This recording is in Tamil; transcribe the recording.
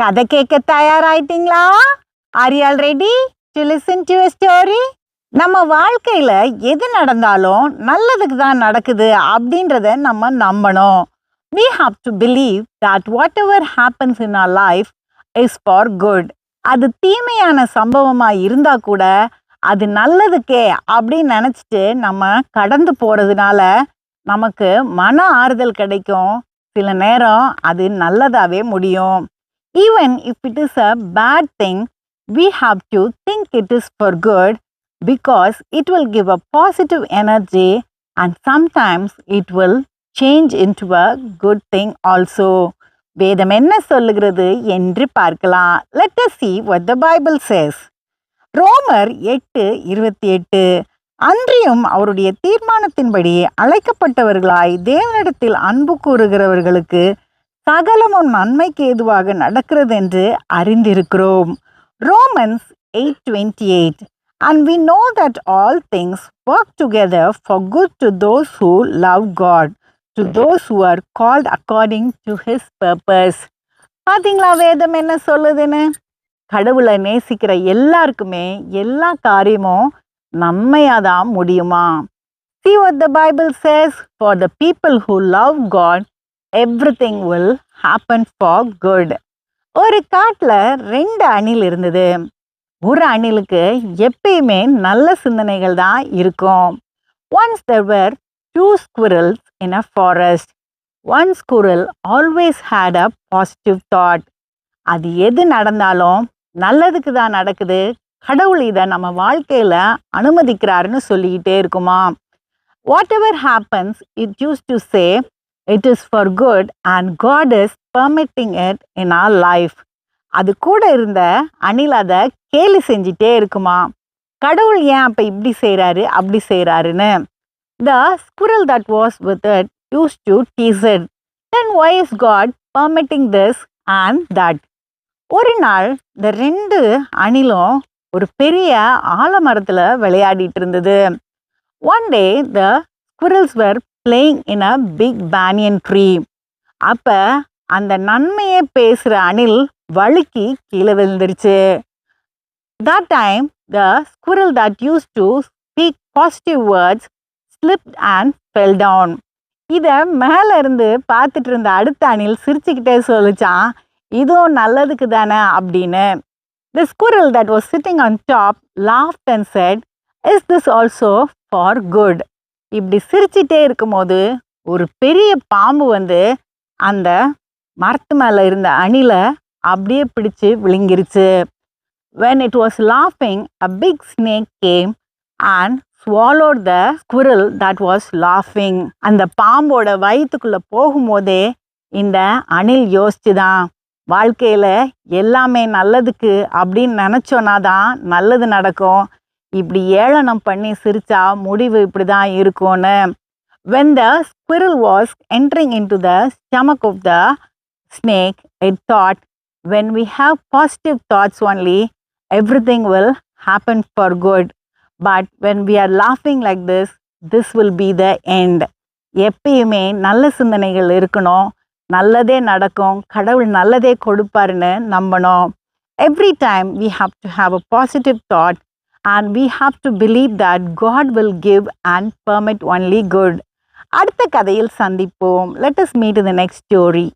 கதை கேட்க தயாராயிட்டீங்களா? Are you all ready to listen to story நம்ம வாழ்க்கையில் எது நடந்தாலும் நல்லதுக்கு தான் நடக்குது அப்படின்றத நம்ம நம்பணும். We have to believe that whatever happens in our life is for good அது தீமையான சம்பவமாக இருந்தால் கூட அது நல்லதுக்கே அப்படின்னு நினச்சிட்டு நம்ம கடந்து போகிறதுனால நமக்கு மன ஆறுதல் கிடைக்கும். சில நேரம் அது நல்லதாகவே முடியும். even if it is a bad thing we have to think it is for good because it will give a positive energy and sometimes it will change into a good thing also வேதம் என்ன சொல்லுகிறது என்று பார்க்கலாம் let us see what the bible says ரோமர் எட்டு இருபத்தி எட்டு அன்றியும் அவருடைய தீர்மானத்தின்படி அழைக்கப்பட்டவர்களாய் தேவனிடத்தில் அன்பு கூறுகிறவர்களுக்கு சகலம் உன் நன்மைக்கு ஏதுவாக நடக்கிறது என்று அறிந்திருக்கிறோம். Romans eight twenty eight and we know that all things work together for good to those who love God to those who are called according to his purpose பார்த்தீங்களா வேதம் என்ன சொல்லுதுன்னு? கடவுளை நேசிக்கிற எல்லாருக்குமே எல்லா காரியமும் நன்மையாக தான் முடியுமா? See what the Bible says? For the people who love God, everything will happen for good ஒரு காட்டில் ரெண்டு அணில் இருந்தது. ஒரு அணிலுக்கு எப்பயுமே நல்ல சிந்தனைகள் தான் இருக்கும். Once there two squirrels in a forest one One always had a positive thought அது எது நடந்தாலும் நல்லதுக்கு தான் நடக்குது. கடவுள் இதை நம்ம வாழ்க்கையில் அனுமதிக்கிறாருன்னு சொல்லிக்கிட்டே இருக்குமா? Whatever happens it used to say it is for good and God is permitting it in our life அது கூட இருந்த அணில் அதை கேலி செஞ்சிட்டே இருக்குமா? கடவுள் ஏன் அப்போ இப்படி செய்கிறாரு அப்படி செய்கிறாருன்னு the squirrel that was with it used to tease it then why is God permitting this and that ஒரு நாள் இந்த ரெண்டு அணிலும் ஒரு பெரிய ஆலமரத்தில் விளையாடிட்டு இருந்தது. One day the squirrels were playing in a big banyan tree அப்போ அந்த நன்மையை பேசுகிற அணில் வழுக்கி கீழே விழுந்துருச்சு. That time the squirrel that used to speak positive words slip and fell down இதை மேலே இருந்து பார்த்துட்டு இருந்த அடுத்த அணில் சிரிச்சுக்கிட்டே சொல்லிச்சான் இதுவும் நல்லதுக்கு தானே அப்படின்னு. The squirrel that was sitting on top laughed and said is this also for good இப்படி சிரிச்சிட்டே இருக்கும்போது ஒரு பெரிய பாம்பு வந்து அந்த மரத்து மேலே இருந்த அணிலை அப்படியே பிடிச்சு விழுங்கிருச்சு. When it was லாஃபிங் a big snake came and swallowed the squirrel that was லாஃபிங் அந்த பாம்போட வயிற்றுக்குள்ளே போகும்போதே இந்த அணில் யோசிச்சுதான் வாழ்க்கையில் எல்லாமே நல்லதுக்கு அப்படின்னு நினச்சோன்னா தான் நல்லது நடக்கும். இப்படி ஏளனம் பண்ணி சிரிச்சா முடிவு இப்படிதான் இருக்கும்னு when the squirrel was entering into the stomach of the snake it thought when we have positive thoughts only everything will happen for good but when we are லாஃபிங் like this this will be the end எப்பயுமே நல்ல சிந்தனைகள் இருக்கணும் நல்லதே நடக்கும் கடவுள் நல்லதே கொடுப்பாருன்னு நம்பணும் every time we have to have a positive thought and we have to believe that God will give and permit only good அடுத்த கதையில் சந்திப்போம் let us meet the next story